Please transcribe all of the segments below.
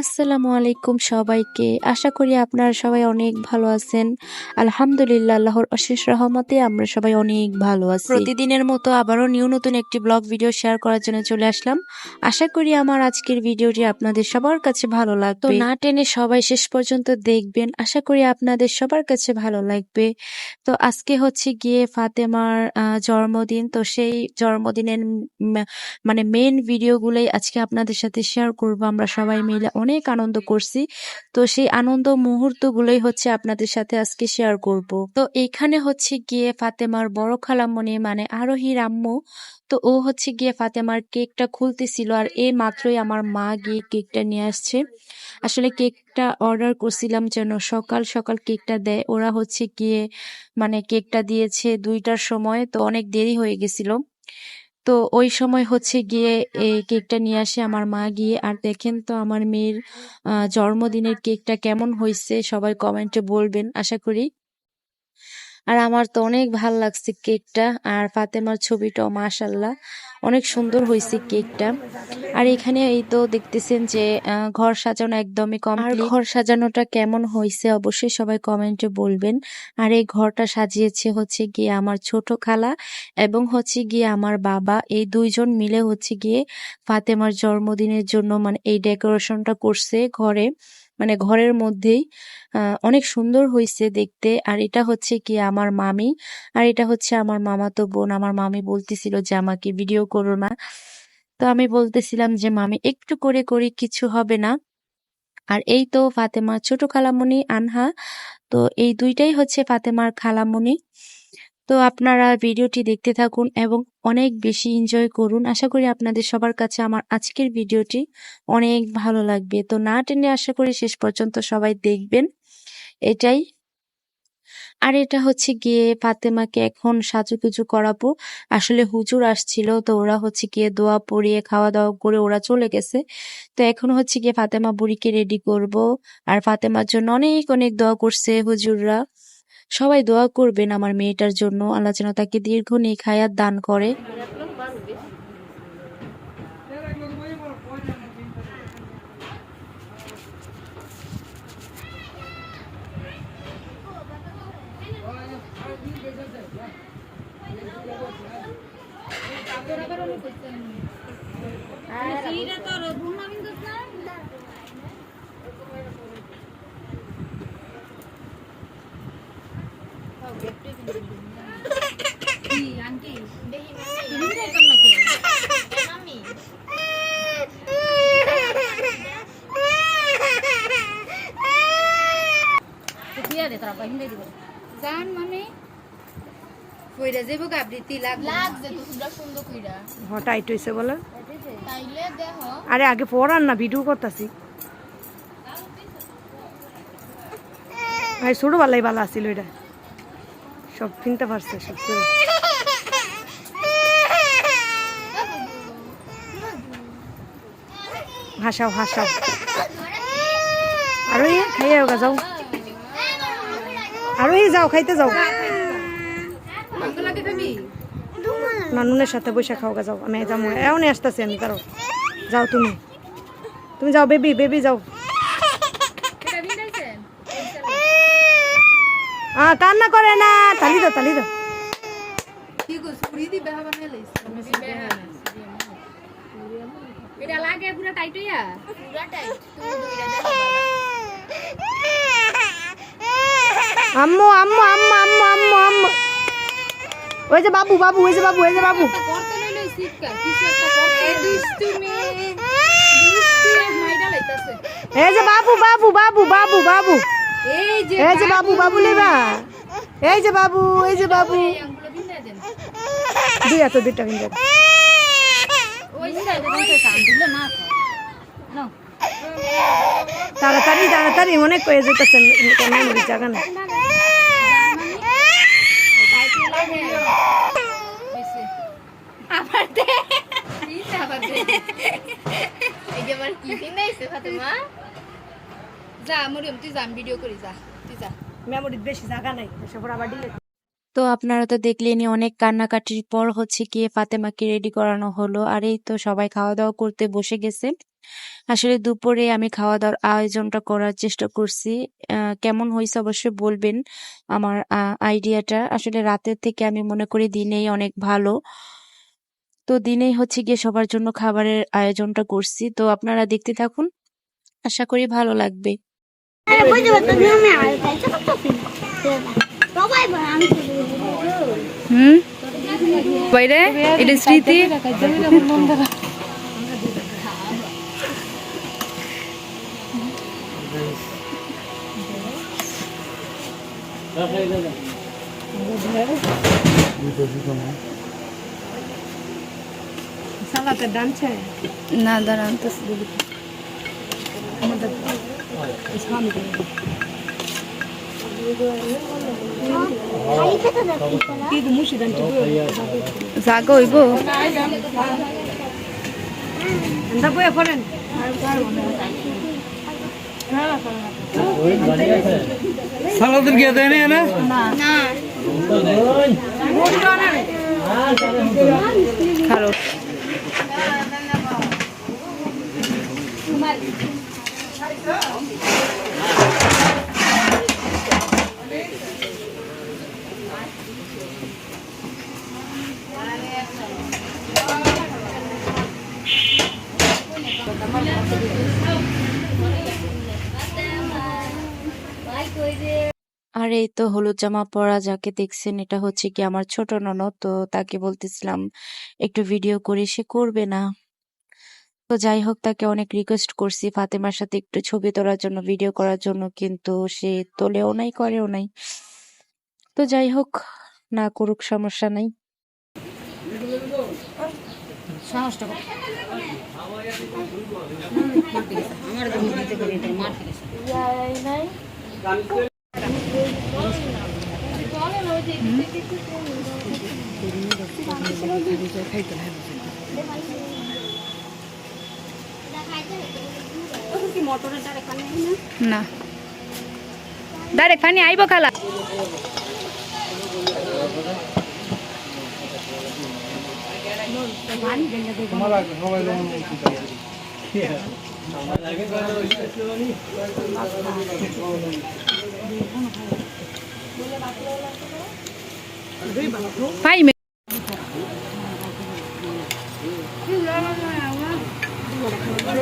আসসালামু আলাইকুম সবাইকে। আশা করি আপনারা সবাই অনেক ভালো আছেন। আলহামদুলিল্লাহ, আল্লাহর অশেষ রহমতে আমরা সবাই অনেক ভালো আছি। প্রতিদিনের মতো আবারও নিউ নতুন একটি ব্লগ ভিডিও শেয়ার করার জন্য চলে আসলাম। আশা করি আমার আজকের ভিডিওটি আপনাদের সবার কাছে ভালো লাগবে। তো না টেনে সবাই শেষ পর্যন্ত দেখবেন। আশা করি আপনাদের সবার কাছে ভালো লাগবে। তো আজকে হচ্ছে গিয়ে ফাতেমার জন্মদিন। তো সেই জন্মদিনের মানে মেন ভিডিওগুলোই আজকে আপনাদের সাথে শেয়ার করব। আমরা সবাই মিলে অনেক আনন্দ করছি। তো সেই আনন্দ মুহূর্তগুলোই হচ্ছে আপনাদের সাথে আজকে শেয়ার করব। তো এখানে হচ্ছে গিয়ে ফাতেমার বড় খালামণি মানে আরোহীর আম্মু, তো ও হচ্ছে গিয়ে ফাতেমার কেকটা খুলতেছিল আর এই মাত্রই আমার মা গিয়ে কেকটা নিয়ে আসছে। আসলে কেকটা অর্ডার করছিলাম যেন সকাল সকাল কেকটা দেয়। ওরা হচ্ছে গিয়ে মানে কেকটা দিয়েছে দুইটার সময়, তো অনেক দেরি হয়ে গেছিল। তো ওই সময় হচ্ছে গিয়ে এই কেকটা নিয়ে আসে আমার মা গিয়ে। আর দেখেন তো আমার মেয়ের জন্মদিনের কেকটা কেমন হয়েছে সবাই কমেন্টে বলবেন, আশা করি। আর আমার তো অনেক ভালো লাগছে কেকটা। আর ফাতেমার ছবিটাও মাশাল্লাহ। অনেক সুন্দর হয়েছে কেকটা। আর এখানে এই তো দেখতেছেন যে ঘর সাজানো একদমই কম আর ঘর সাজানোটা কেমন হয়েছে অবশ্যই সবাই কমেন্টে বলবেন। আর এই ঘরটা সাজিয়েছে হচ্ছে গিয়ে আমার ছোট খালা এবং হচ্ছে গিয়ে আমার বাবা। এই দুইজন মিলে হচ্ছে গিয়ে ফাতেমার জন্মদিনের জন্য মানে এই ডেকোরেশনটা করছে ঘরে। মানে ঘরের মধ্যেই অনেক সুন্দর হয়েছে দেখতে। আর এটা হচ্ছে কি আমার মামি। আর এটা হচ্ছে আমার মামাতো বোন। আমার মামি বলতেছিল যে, আমাকে ভিডিও করো না। তো আমি বলতেছিলাম যে, মামি, একটু করে করি, কিছু হবে না। আর এই তো ফাতেমার ছোট খালামণি আনহা। তো এই দুইটাই হচ্ছে ফাতেমার খালামণি তো আপনারা ভিডিওটি দেখতে থাকুন এবং অনেক বেশি এনজয় করুন। আশা করি আপনাদের সবার কাছে আমার আজকের ভিডিওটি অনেক ভালো লাগবে। তো না টেনে আশা করি শেষ পর্যন্ত সবাই দেখবেন। এটাই। আর এটা হচ্ছে গিয়ে ফাতেমাকে এখন সাজুগুজু করাবো। আসলে হুজুর আসছিল, তো ওরা হচ্ছে গিয়ে দোয়া পড়িয়ে খাওয়া দাওয়া করে ওরা চলে গেছে। তো এখন হচ্ছে গিয়ে ফাতেমা বুড়িকে রেডি করব। আর ফাতেমার জন্য অনেক অনেক দোয়া করছে হুজুররা। সবাই দোয়া করবেন আমার মেয়েটার জন্য। আল্লাহ যেন তাকে দীর্ঘ নিখায়াত দান করে। লাগবে। টাইট হয়েছে বলে। আরে আগে পড়ান না ভিডিও করতেছি। ভাই ছোটো বালাই ভালো আছিল এটা। সব কিনতে পারছে সব হাসাও হাসাও। আরও এই খাইয়ে যাও। আরও এই যাও খাইতে যাও লাগে তুমি নানুনের সাথে বসে খাও গা যাও আমি যাব এমনই আসতেছি আমি কারও যাও তুমি। তুমি যাও বেবি বেবি যাও। কান্না করে না তালি দাও তালি দাও। আম্মু আম্মু আম্মু আম্মু আম্মু আম্মু। ওই যে বাবু বাবু ওই যে বাবু ওই যে বাবু। এই যে বাবু বাবু বাবু বাবু বাবু। এই যে বাবু বাবু লেবা। এই যে বাবু এই যে বাবু। কাম দিলে না নাও তাড়াতাড়ি তাড়াতাড়ি অনেক কয়ে যেতেছেন জায়গা না আবার দে। আবার এই যে আমার কি কিনাইছে ফাতেমা। যা মরিয়ম তুই যা ভিডিও করি যা তুই যা। মেমোরি বেশি জায়গা নাই এসব আবার দিলে তো আপনারা তো দেখলেনই অনেক কান্নাকাটির পর হচ্ছে গিয়ে ফাতেমাকে রেডি করানো হলো। আর এই তো সবাই খাওয়া দাওয়া করতে বসে গেছে। আসলে দুপুরে আমি খাওয়া দাওয়ার আয়োজনটা করার চেষ্টা করছি। আহ, কেমন হয়েছে অবশ্যই বলবেন আমার আইডিয়াটা আসলে রাতের থেকে আমি মনে করি দিনেই অনেক ভালো। তো দিনেই হচ্ছে গিয়ে সবার জন্য খাবারের আয়োজনটা করছি। তো আপনারা দেখতে থাকুন। আশা করি ভালো লাগবে। হুম? বাইরে? এটা স্মৃতি? সালাতে ডানছে না দাঁড়ান তো। আমাদের জাগো হইব। এন্দা বয়ে পড়েন। সালাদের গিয়ে দেয় না। খালো আর এই তো হলুদ জামা পরা যাকে দেখছেন, এটা হচ্ছে কি আমার ছোট ননদ, তো তাকে বলতেছিলাম, একটু ভিডিও করে, সে করবে না। তো যাই হোক তাকে অনেক রিকোয়েস্ট করছি। ফাতেমার সাথে একটু ছবি তোলার জন্য ভিডিও করার জন্য কিন্তু সে তোলেও নাই করেও নাই। তো যাই হোক না করুক সমস্যা নাই। না? ডাইরেক্ট পানি আইব খালা।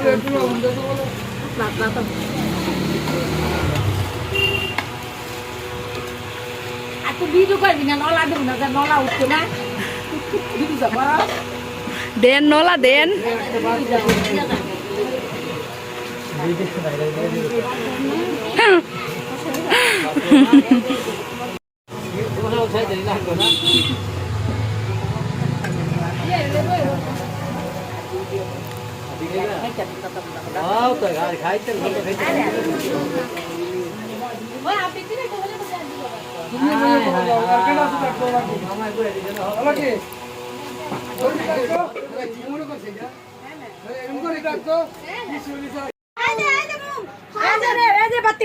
Bạc bạc không? À, tôi biết rồi, vì nó là đừng là nó là ụt chứ mà. Đi giờ mà. Đen nó là đen. Hãy subscribe বাতি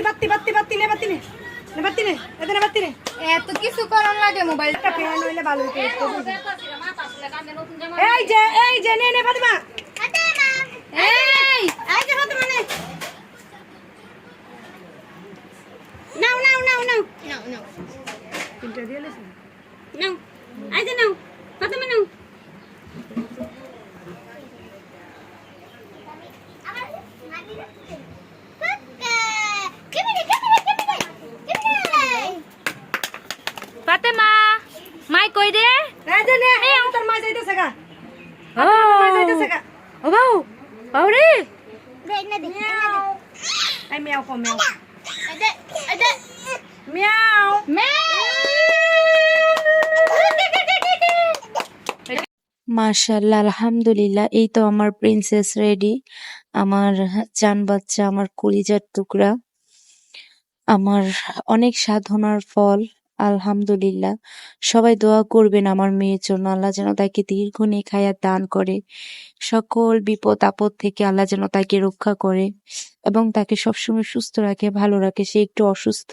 বাতি এতে কিছু করন লাগে মোবাইল একটা হইলে ভালো হতো এই যে এই যে, নে নে, ফাতিমা। এই এই যে ফাতিমা নে নাও নাও নাও নাও। নাও নাও। তিনটা দিয়ে লেছে নাও এই যে নাও ফাতিমা নাও ফাতেমা মাই কই রে এই যে নে এই তোর মা যাইতেছে গা ও মা যাইতেছে গা ও বাউ বাউ রে এই মিয়াও কো মিয়াও মিয়াও মার্শাল্লাহ আলহামদুলিল্লাহ, এই তো আমার প্রিন্সেস রেডি আমার জান বাচ্চা, আমার কলিজার টুকরা, আমার অনেক সাধনার ফল, আলহামদুলিল্লাহ, সবাই দোয়া করবেন আমার মেয়ের জন্য, আল্লাহ যেন তাকে দীর্ঘ নেখায়াত দান করে, সকল বিপদ আপদ থেকে আল্লাহ যেন তাকে রক্ষা করে এবং তাকে সবসময় সুস্থ রাখে, ভালো রাখে, সে একটু অসুস্থ।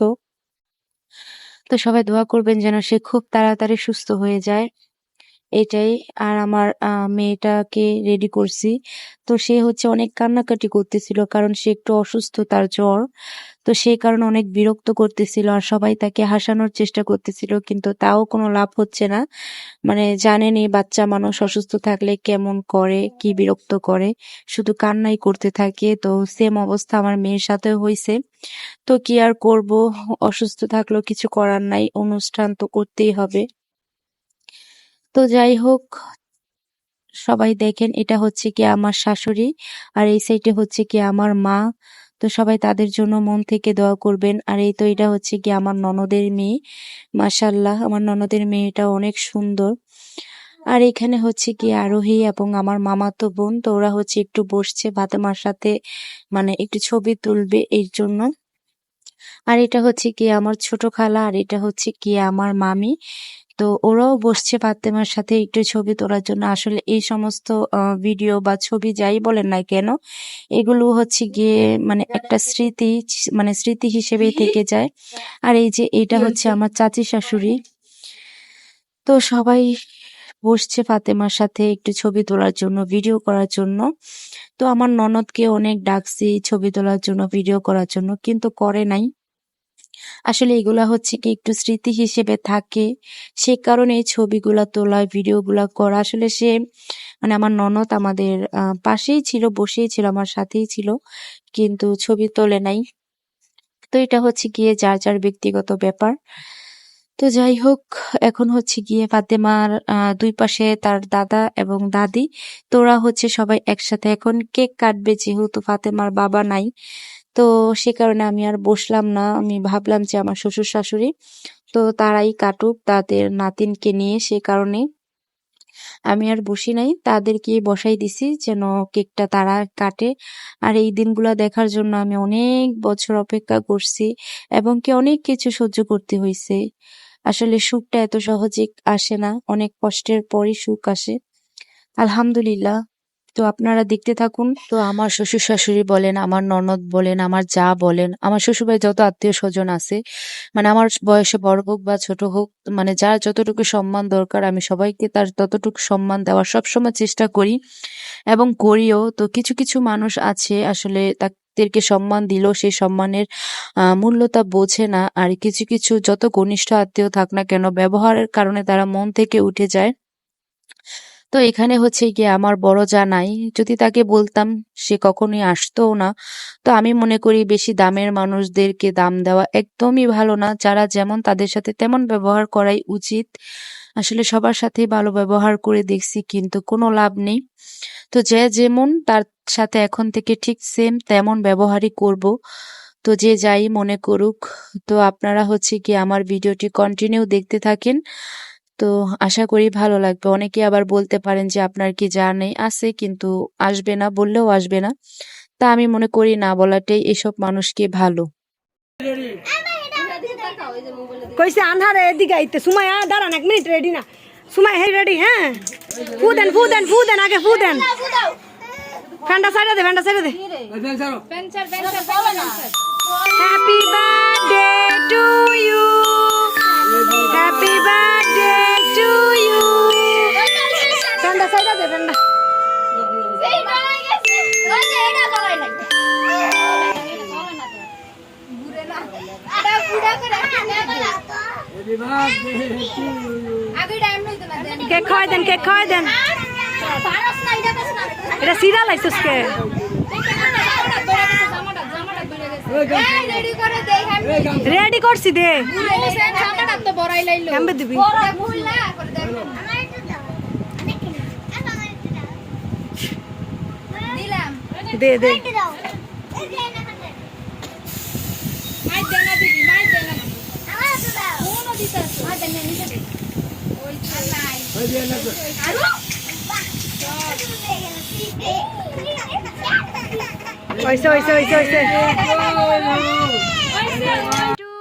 তো সবাই দোয়া করবেন যেন সে খুব তাড়াতাড়ি সুস্থ হয়ে যায়। এটাই। আর আমার মেয়েটাকে রেডি করছি। তো সে হচ্ছে অনেক কান্নাকাটি করতেছিল কারণ সে একটু অসুস্থ তার জ্বর। তো সেই কারণে অনেক বিরক্ত করতেছিল আর সবাই তাকে হাসানোর চেষ্টা করতেছিল কিন্তু তাও কোনো লাভ হচ্ছে না। মানে জানেনই বাচ্চা মানুষ অসুস্থ থাকলে কেমন করে, কি বিরক্ত করে। শুধু কান্নাই করতে থাকে। তো সেম অবস্থা আমার মেয়ের সাথে হয়েছে তো কি আর করব? অসুস্থ থাকলেও কিছু করার নাই। অনুষ্ঠান তো করতেই হবে। তো যাই হোক, সবাই দেখেন, এটা হচ্ছে কি আমার শাশুড়ি আর এই সাইডে হচ্ছে কি আমার মা। তো সবাই তাদের জন্য মন থেকে দোয়া করবেন। আর এই তো এটা হচ্ছে কি আমার ননদের মেয়ে। মাশাল্লাহ আমার ননদের মেয়েটা অনেক সুন্দর। আর এখানে হচ্ছে কি আরোহী এবং আমার মামাতো বোন, তো ওরা হচ্ছে একটু বসছে ফাতেমার সাথে মানে একটু ছবি তুলবে এর জন্য। আর এটা হচ্ছে কি আমার ছোট খালা, আর এটা হচ্ছে কি আমার মামি। তো ওরাও বসছে ফাতেমার সাথে একটু ছবি তোলার জন্য। আসলে এই সমস্ত ভিডিও বা ছবি যাই বলেন না কেন, এগুলো হচ্ছে গিয়ে মানে একটা স্মৃতি মানে স্মৃতি হিসেবেই থেকে যায়। আর এই যে এটা হচ্ছে আমার চাচি শাশুড়ি। তো সবাই বসছে ফাতেমার সাথে একটু ছবি তোলার জন্য ভিডিও করার জন্য। তো আমার ননদকে অনেক ডাকছি ছবি তোলার জন্য ভিডিও করার জন্য, কিন্তু করে নাই। আসলে এগুলা হচ্ছে কি একটু স্মৃতি হিসেবে থাকে। সে কারণে ছবিগুলা তোলা ভিডিওগুলা করা আসলে সে মানে আমার ননদ আমাদের আহ, পাশেই ছিল বসেই ছিল আমার সাথেই ছিল কিন্তু ছবি তোলে নাই। তো এটা হচ্ছে গিয়ে যার যার ব্যক্তিগত ব্যাপার। তো যাই হোক এখন হচ্ছে গিয়ে ফাতেমার আহ, দুই পাশে তার দাদা এবং দাদি তোরা হচ্ছে সবাই একসাথে। এখন কেক কাটবে যেহেতু ফাতেমার বাবা নাই। তো সে কারণে আমি আর বসলাম না। আমি ভাবলাম যে আমার শ্বশুর শাশুড়ি, তো তারাই কাটুক, তাদের নাতিনকে নিয়ে সে কারণে আমি আর বসি নাই। তাদেরকে বসাই দিছি যেন কেকটা তারা কাটে। আর এই দিনগুলো দেখার জন্য আমি অনেক বছর অপেক্ষা করছি এবং কি অনেক কিছু সহ্য করতে হয়েছে আসলে সুখটা এত সহজে আসে না, অনেক কষ্টের পরই সুখ আসে। আলহামদুলিল্লাহ। তো আপনারা দেখতে থাকুন। তো আমার শ্বশুর শাশুড়ি বলেন, আমার ননদ বলেন, আমার যা বলেন, আমার শ্বশুরবাড়ি যত আত্মীয় স্বজন আছে মানে আমার বয়সে বড় হোক বা ছোট হোক মানে যার যতটুকু সম্মান দরকার, আমি সবাইকে তার ততটুকু সম্মান দেওয়ার সবসময় চেষ্টা করি এবং করিও। তো কিছু কিছু মানুষ আছে আসলে তাদেরকে সম্মান দিলেও সেই সম্মানের মূল্যতা বোঝে না। আর কিছু কিছু যত ঘনিষ্ঠ আত্মীয় থাক না কেন, ব্যবহারের কারণে তারা মন থেকে উঠে যায়। তো এখানে হচ্ছে গিয়ে আমার বড় যা নাই। যদি তাকে বলতাম, সে কখনোই আসতোও না। তো আমি মনে করি বেশি দামের মানুষদেরকে দাম দেওয়া একদমই ভালো না। যারা যেমন তাদের সাথে তেমন ব্যবহার করাই উচিত। আসলে সবার সাথে ভালো ব্যবহার করে দেখছি, কিন্তু কোনো লাভ নেই। তো যে যেমন তার সাথে এখন থেকে ঠিক সেম তেমন ব্যবহারই করব। তো যে যাই মনে করুক। তো আপনারা হচ্ছে কি আমার ভিডিওটি কন্টিনিউ দেখতে থাকেন। তো আশা করি ভালো লাগবে। অনেকে আবার বলতে পারেন যে, আপনার কি যা নেই আছে? কিন্তু আসবে না, বললেও আসবে না। তা আমি মনে করি না বলাটাই এসব মানুষকে ভালো। কইছে, আন্ধারে এদিকে আইতে। সুমাই দাঁড়ান এক মিনিট রেডি না। সুমাই হে রেডি হ্যাঁ? ফু দেন ফু দেন ফু দেন, আগে ফু দেন। ফ্যানটা সাইডে দে, ফ্যানটা সাইডে দে। Happy birthday to you happy birthday ঘুরে না। খাওয়াই দেন খাওয়াই দেন। এটা সিরা লাইছিস কে রেডি করছি দে। দিবি বড় ভুল না করে দেন দিলাম দে দে। মাই দেনা দিদি মাই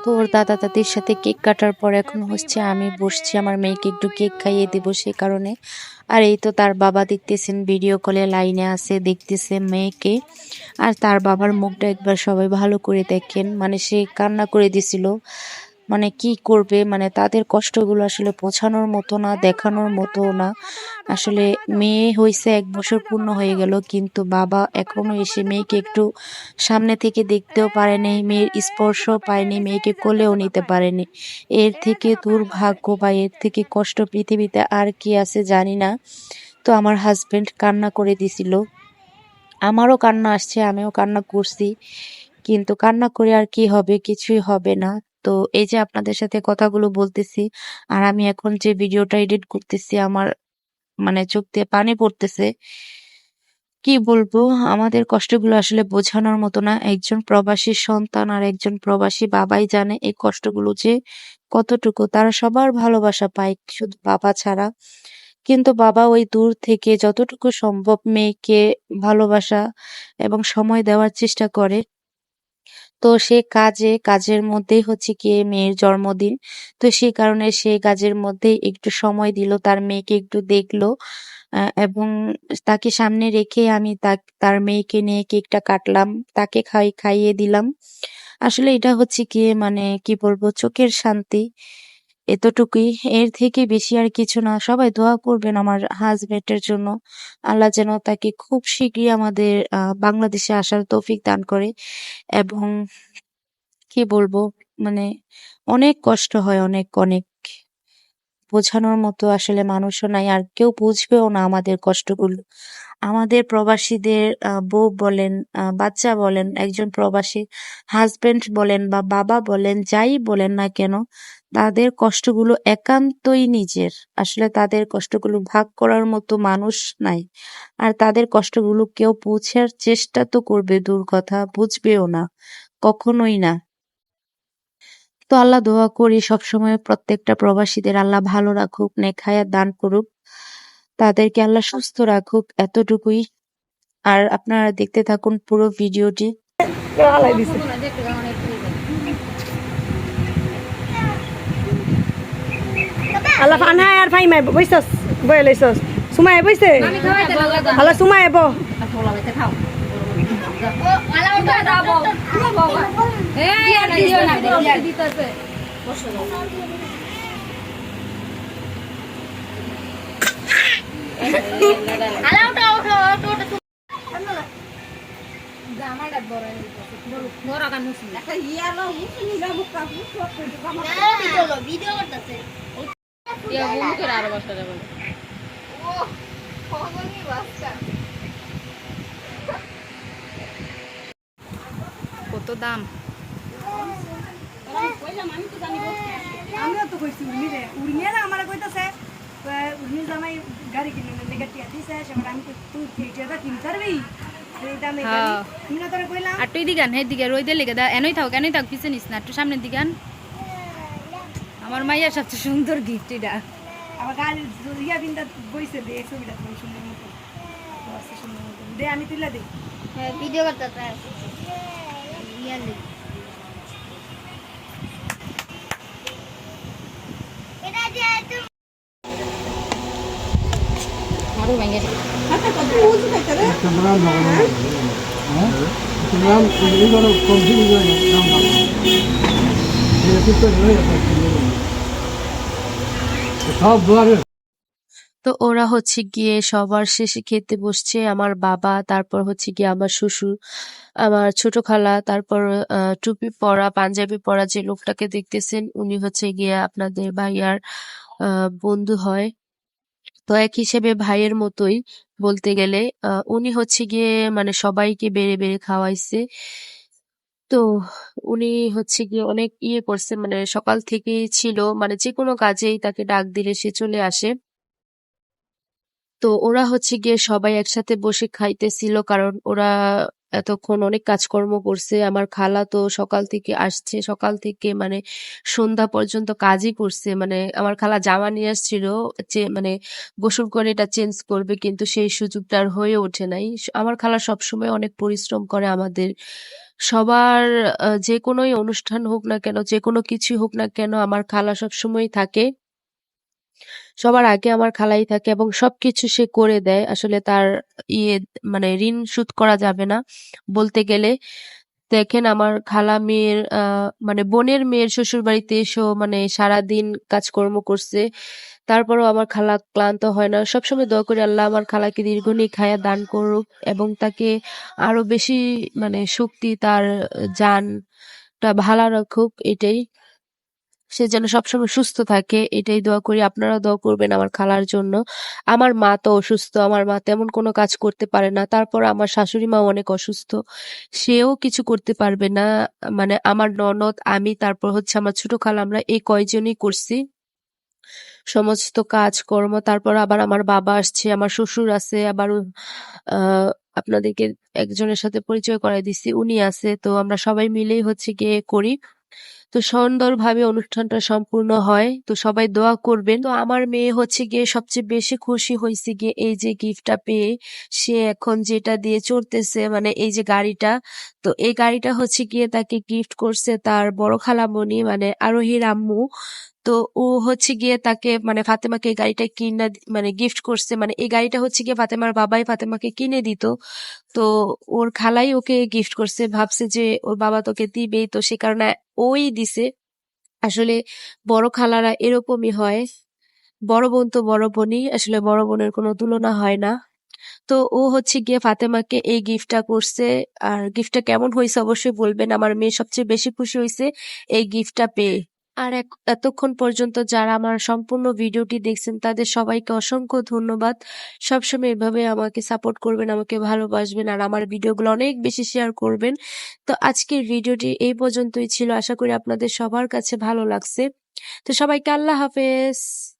তো ওর দাদা দাদির সাথে কেক কাটার পর এখন হচ্ছে আমি বসছি, আমার মেয়েকে একটু কেক খাইয়ে দেবো সে কারণে। আর এই তো তার বাবা দেখতেছেন ভিডিও কলে লাইনে আছে, দেখতেছে মেয়েকে। আর তার বাবার মুখটা একবার সবাই ভালো করে দেখেন মানে সে কান্না করে দিছিল। মানে কি করবে? মানে তাদের কষ্টগুলো আসলে বোঝানোর মতো না, দেখানোর মতো না। আসলে মেয়ে হয়েছে এক বছর পূর্ণ হয়ে গেল, কিন্তু বাবা এখনও এসে মেয়েকে একটু সামনে থেকে দেখতেও পারেনি মেয়ের স্পর্শ পায়নি মেয়েকে কোলেও নিতে পারেনি এর থেকে দুর্ভাগ্য বা এর থেকে কষ্ট পৃথিবীতে আর কি আছে জানি না। তো আমার হাজব্যান্ড কান্না করে দিছিল। আমারও কান্না আসছে, আমিও কান্না করছি। কিন্তু কান্না করে আর কি হবে? কিছুই হবে না। তো এই যে আপনাদের সাথে কথাগুলো বলতেছি, আর আমি এখন যে ভিডিওটা এডিট করতেছি আমার মানে চোখ দিয়ে পানি পড়তেছে, কি বলব? আমাদের কষ্টগুলো আসলে বোঝানোর মতো না। একজন প্রবাসী সন্তান আর একজন প্রবাসী বাবাই জানে এই কষ্টগুলো যে কতটুকু। তারা সবার ভালোবাসা পায়, শুধু বাবা ছাড়া। কিন্তু বাবা ওই দূর থেকে যতটুকু সম্ভব মেয়েকে ভালোবাসা এবং সময় দেওয়ার চেষ্টা করে। তো সে কাজে, কাজের মধ্যেই হচ্ছে গিয়ে মেয়ের জন্মদিন। তো সেই কারণে সে কাজের মধ্যে একটু সময় দিল, তার মেয়েকে একটু দেখল এবং তাকে সামনে রেখে আমি তার মেয়েকে নিয়ে কেকটা কাটলাম, তাকে খাই, খাইয়ে দিলাম। আসলে এটা হচ্ছে গিয়ে মানে কি বলব, চোখের শান্তি। এতটুকুই। এর থেকে বেশি আর কিছু না। সবাই দোয়া করবেন আমার হাজবেন্ডের জন্য। আল্লাহ যেন তাকে খুব শীঘ্রই আমাদের বাংলাদেশে আসার তৌফিক দান করে এবং কি বলব মানে অনেক কষ্ট হয়, অনেক অনেক বোঝানোর মতো আসলে মানুষও নাই, আর কেউ বুঝবেও না আমাদের কষ্টগুলো। আমাদের প্রবাসীদের বউ বলেন বাচ্চা বলেন, একজন প্রবাসী হাজবেন্ড বলেন বা বাবা বলেন, যাই বলেন না কেন তাদের কষ্টগুলো একান্তই নিজের। আসলে তাদের কষ্টগুলো ভাগ করার মতো মানুষ নাই। আর তাদের কষ্টগুলো কেউ বুঝার চেষ্টা তো করবে দূর কথা, বুঝবেও না, কখনোই না। তো আল্লাহ দোয়া করি সবসময় প্রত্যেকটা প্রবাসীদের আল্লাহ ভালো রাখুক নেখায়া দান করুক। তাদেরকে আল্লাহ সুস্থ রাখুক এতটুকুই। আর আপনারা দেখতে থাকুন পুরো ভিডিওটি হালাই দিছে আল্লাহ আনহায় আর ফাইমাই বইছস বয়ে লইছস। সুমাই বইছে আল্লাহ সুমাই এব এই আর দিও না দিও দিতেছে। জামাটা বড় বড়। কান মুসি ইয়া বন্ধ করে আরও বসা যাবে। কত দাম? আমিও তো কইছি উর্মি রে উর্মিয়ে না আমার কইতাছে উর্মি জামাই গাড়ি কিনে লেগে টিয়া দিছে সেবার আমি তুই টিয়াটা কিনতে পারবি? হ্যাঁ। আর তুই দিগান হে দিকে রই দিয়ে লেগে দা এনই থাক এনই থাক পিছে নিস না একটু সামনের দিগান আমার মাইয়ার সবচেয়ে সুন্দর গিফট এটা। আবার গাড়ি ইয়া বিন্দা বইছে দে এই ছবিটা তুমি সুন্দর মতো। বসে সুন্দর মতো। দে আমি তুইলা দে। ভিডিও করতে আরও ভেঙে তো ওরা হচ্ছে গিয়ে সবার শেষে খেতে বসছে। আমার বাবা, তারপর হচ্ছে গিয়ে আমার শ্বশুর, আমার ছোট খালা, তারপর টুপি পরা, পাঞ্জাবি পরা যে লোকটাকে দেখতেছেন, উনি হচ্ছে গিয়ে আপনাদের ভাইয়ার বন্ধু হয়। তো এক হিসেবে ভাইয়ের মতোই বলতে গেলে উনি হচ্ছে গিয়ে মানে সবাইকে বেড়ে বেড়ে খাওয়াইছে। তো উনি হচ্ছে গিয়ে অনেক ইয়ে করছে মানে সকাল থেকেই ছিল মানে যে কোনো কাজেই তাকে ডাক দিলে সে চলে আসে। তো ওরা হচ্ছে গিয়ে সবাই একসাথে বসে খাইতেছিল, কারণ ওরা এতক্ষণ অনেক কাজকর্ম করছে। আমার খালা তো সকাল থেকে আসছে, সকাল থেকে মানে সন্ধ্যা পর্যন্ত কাজই করছে। মানে আমার খালা জামা নিয়ে আসছিল যে মানে গোসল করে এটা চেঞ্জ করবে, কিন্তু সেই সুযোগটা আর হয়ে ওঠে নাই। আমার খালা সবসময় অনেক পরিশ্রম করে আমাদের সবার যে কোনোই অনুষ্ঠান হোক না কেন, যে কোনো কিছু হোক না কেন, আমার খালা সবসময় থাকে। সবার আগে আমার খালাই থাকে এবং সবকিছু সে করে দেয়। আসলে তার ইয়ে মানে ঋণ শোধ করা যাবে না। বলতে গেলে, দেখেন আমার খালা মেয়ের মানে বোনের মেয়ের শ্বশুর বাড়িতে এসেও মানে সারাদিন কাজকর্ম করছে। তারপরও আমার খালা ক্লান্ত হয় না। সবসময় দোয়া করি, আল্লাহ আমার খালাকে দীর্ঘনি খায়া দান করুক এবং তাকে আরও বেশি মানে শক্তি তার জানটা ভালো রাখুক, এটাই। সে যেন সবসময় সুস্থ থাকে, এটাই দোয়া করি। আপনারা দোয়া করবেন আমার খালার জন্য। আমার মা তো অসুস্থ, আমার মা তেমন কোনো কাজ করতে পারে না। তারপর আমার শাশুড়ি মা অনেক অসুস্থ। সেও কিছু করতে পারবে না। মানে আমার ননদ, আমি, তারপর হচ্ছে আমার ছোট খালা, আমরা এই কয়জনই করছি। সমস্ত কাজকর্ম, তারপর আবার আমার বাবা আসছে, আমার শ্বশুর আছে, আবার আপনাদেরকে একজনের সাথে পরিচয় করাই দিছি, উনি আছে, তো আমরা সবাই মিলেই হচ্ছে গিয়ে করি। তো সুন্দরভাবে অনুষ্ঠানটা সম্পূর্ণ হয়, তো সবাই দোয়া করবেন। তো আমার মেয়ে হচ্ছে গিয়ে সবচেয়ে বেশি খুশি হয়েছে গিয়ে এই যে গিফটটা পেয়ে, সে এখন যেটা দিয়ে চড়তেছে মানে এই যে গাড়িটা, তো এই গাড়িটা হচ্ছে গিয়ে তাকে গিফট করছে তার বড় খালামণি মানে আরোহীর আম্মু। তো ও হচ্ছে গিয়ে তাকে মানে ফাতেমাকে এই গাড়িটা কিনা মানে গিফট করছে। মানে এই গাড়িটা হচ্ছে গিয়ে ফাতেমার বাবাই ফাতেমাকে কিনে দিত। তো ওর খালাই ওকে গিফট করছে। ভাবছে যে ওর বাবা তোকে দিবেই। তো সে কারণে ওই দিছে। আসলে বড় খালারা এরকমই হয়। বড় বোন তো বড় বোনই। আসলে বড় বোনের কোনো তুলনা হয় না। তো ও হচ্ছে গিয়ে ফাতেমাকে এই গিফটটা করছে। আর গিফটটা কেমন হয়েছে অবশ্যই বলবেন। আমার মেয়ে সবচেয়ে বেশি খুশি হয়েছে এই গিফটটা পেয়ে। আর এতক্ষণ পর্যন্ত যারা আমার সম্পূর্ণ ভিডিওটি দেখছেন, তাদের সবাইকে অসংখ্য ধন্যবাদ। সবসময় এভাবে আমাকে সাপোর্ট করবেন, আমাকে ভালোবাসবেন আর আমার ভিডিওগুলো অনেক বেশি শেয়ার করবেন। তো আজকের ভিডিওটি এই পর্যন্তই ছিল। আশা করি আপনাদের সবার কাছে ভালো লাগছে। তো সবাইকে আল্লাহ হাফেজ।